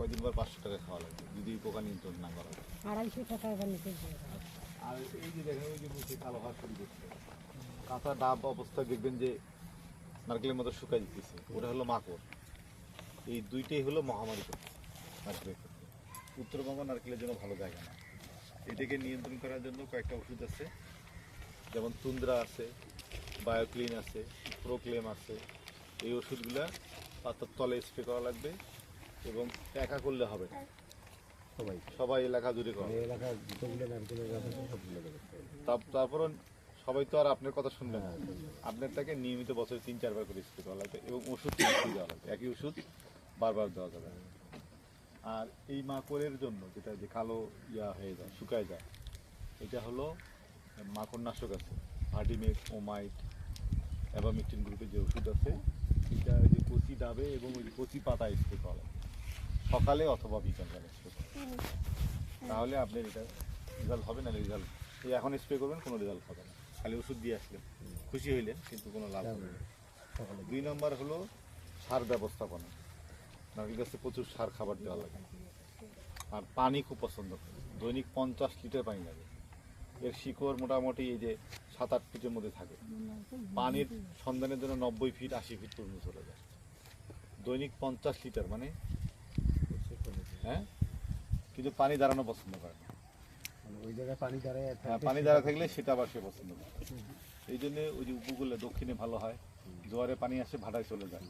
কয়দিন পর পাঁচশো টাকা খাওয়া লাগবে? যদি পোকা নিয়ন্ত্রণ না করা। আড়াইশো টাকা এবার নিতে আর এই যে দেখেন ওই যে মুখে কালো হাত শুরু করছে। কাঁচা ডাব অবস্থায় দেখবেন যে নারকেলের মতো শুকাই দিতেছে। ওটা হলো মাকড়। এই দুইটাই হলো মহামারী করছে নারকেলের ক্ষেত্রে। উত্তরবঙ্গ নারকেলের জন্য ভালো জায়গা না। এটাকে নিয়ন্ত্রণ করার জন্য কয়েকটা ওষুধ আছে। যেমন তুন্দ্রা আছে বায়োক্লিন আছে প্রোক্লেম আছে। এই ওষুধগুলা পাতার তলে স্প্রে করা লাগবে। এবং একা করলে হবে না। সবাই। সবাই এলাকা জুড়ে করা। এই এলাকার যতগুলো নারকেলের গাছ আছে সবগুলো তার- তারপরও সবাই তো আর আপনার কথা শুনবে না। আপনারটাকে নিয়মিত বছরে তিন চারবার করে স্প্রে করা লাগবে এবং ওষুধ দেওয়া লাগবে। একই ওষুধ বারবার দেওয়া যাবে। আর এই মাকড়ের জন্য যেটা যে কালো ইয়া হয়ে যায় শুকায় যায় এটা হলো মাকড় নাশক আছে। ভার্টিমেক ওমাইট অ্যাবামিটিন গ্রুপের যে ওষুধ আছে এটা ওই যে কচি ডাবে এবং ওই কচি পাতায় স্প্রে করা সকালে অথবা বিকালবেলা স্প্রে তাহলে আপনার এটা রেজাল্ট হবে না রেজাল্ট এই এখন স্প্রে করবেন কোনো রেজাল্ট হবে না। খালি ওষুধ দিয়ে আসলেন। খুশি হইলেন কিন্তু কোনো লাভ হবে না। সকালে। দুই নম্বর হলো সার ব্যবস্থাপনা। নারকেল গাছে প্রচুর সার খাবার দেওয়া লাগে। আর পানি খুব পছন্দ করে। দৈনিক পঞ্চাশ লিটার পানি লাগে। এর শিকড় মোটামুটি এই যে সাত আট ফিটের মধ্যে থাকে। পানির সন্ধানের জন্য নব্বই ফিট আশি ফিট পর্যন্ত চলে যায়। দৈনিক পঞ্চাশ লিটার মানে হ্যাঁ? কিন্তু পানি দাঁড়ানো পছন্দ করে না। মানে ওই জায়গায় পানি দাঁড়ায় হ্যাঁ পানি দ্বারা থাকলে সেটা আবার সে পছন্দ করে। এই জন্য ওই যে উপকূলে দক্ষিণে ভালো হয়। জোয়ারে পানি আসে ভাটায় চলে যায়।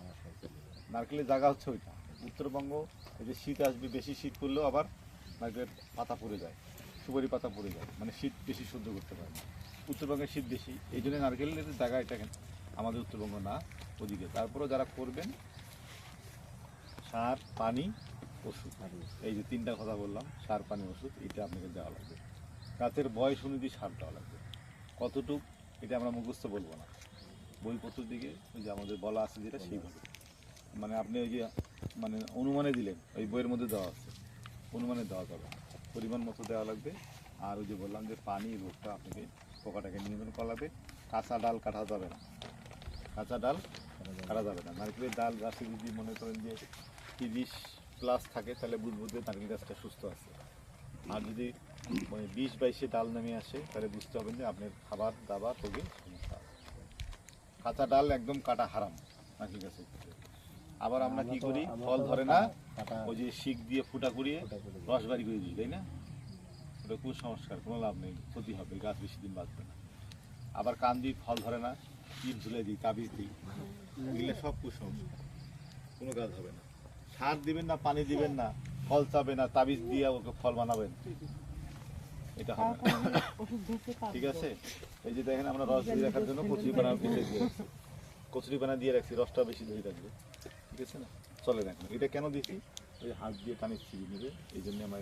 নারকেলের জায়গা হচ্ছে ওইটা। উত্তরবঙ্গ এই যে শীত আসবে বেশি শীত পড়লেও আবার নারকেলের পাতা পড়ে যায়। সুপারি পাতা পড়ে যায়। মানে শীত বেশি সহ্য করতে পারে না। উত্তরবঙ্গে শীত বেশি। এই জন্য নারকেলের জায়গা এটা কেন আমাদের উত্তরবঙ্গ না ওদিকে। তারপরেও যারা করবেন সার পানি ওষুধ এই যে তিনটা কথা বললাম, সার, পানি, ওষুধ, এটা আপনাকে দেওয়া লাগবে। গাছের বয়স অনুযায়ী সার দেওয়া লাগবে। কতটুক, এটা আমরা মুখস্থ বলব না। বইপত্র দিকে ওই যে আমাদের বলা আছে যেটা, সেইভাবে। মানে আপনি ওই যে মানে অনুমানে দিলেন, ওই বইয়ের মধ্যে দেওয়া আছে। অনুমানে দেওয়া যাবে। পরিমাণ মতো দেওয়া লাগবে। আর ওই যে বললাম যে পানি, রোগটা আপনাকে পোকাটাকে নিয়ন্ত্রণ করা লাগবে। কাঁচা ডাল কাটা যাবে না। কাঁচা ডাল কাটা যাবে না। নারকেলের ডাল, গাছে যদি মনে করেন যে তিরিশ প্লাস থাকে তাহলে বুঝব যে নারকেল গাছটা সুস্থ আছে। আর যদি মানে বিশ বাইশে ডাল নেমে আসে তাহলে বুঝতে হবে যে আপনার খাবার দাবার রোগে সমস্যা কাঁচা ডাল একদম কাটা হারাম নারকেল গাছের ক্ষেত্রে। আবার আমরা কি করি? ফল ধরে না ওই যে শিক দিয়ে ফুটা করিয়ে রস বাড়ি করে দিই তাই না? ওটা কুসংস্কার কোনো লাভ নেই ক্ষতি হবে গাছ বেশি দিন বাঁচবে না। আবার কান দিই ফল ধরে না ইট ঝুলে দিই তাবিজ দিই এগুলো সব কুসংস্কার কোনো কাজ হবে না। সার দিবেন না, পানি দিবেন না ফল চাবে না, তাবিজ দিয়ে ওকে ফল বানাবেন। এটা হবে। ঠিক আছে? এই যে দেখেন আমরা রস দিয়ে রাখার জন্য কচুরি বানা দিয়ে রাখছি কচুরি বানা দিয়ে রাখছি রসটা বেশি ধরে রাখবে। ঠিক আছে না? চলে দেখেন এটা কেন দিছি? ওই হাত দিয়ে টানি ছিঁড়ে নেবে এই জন্য আমার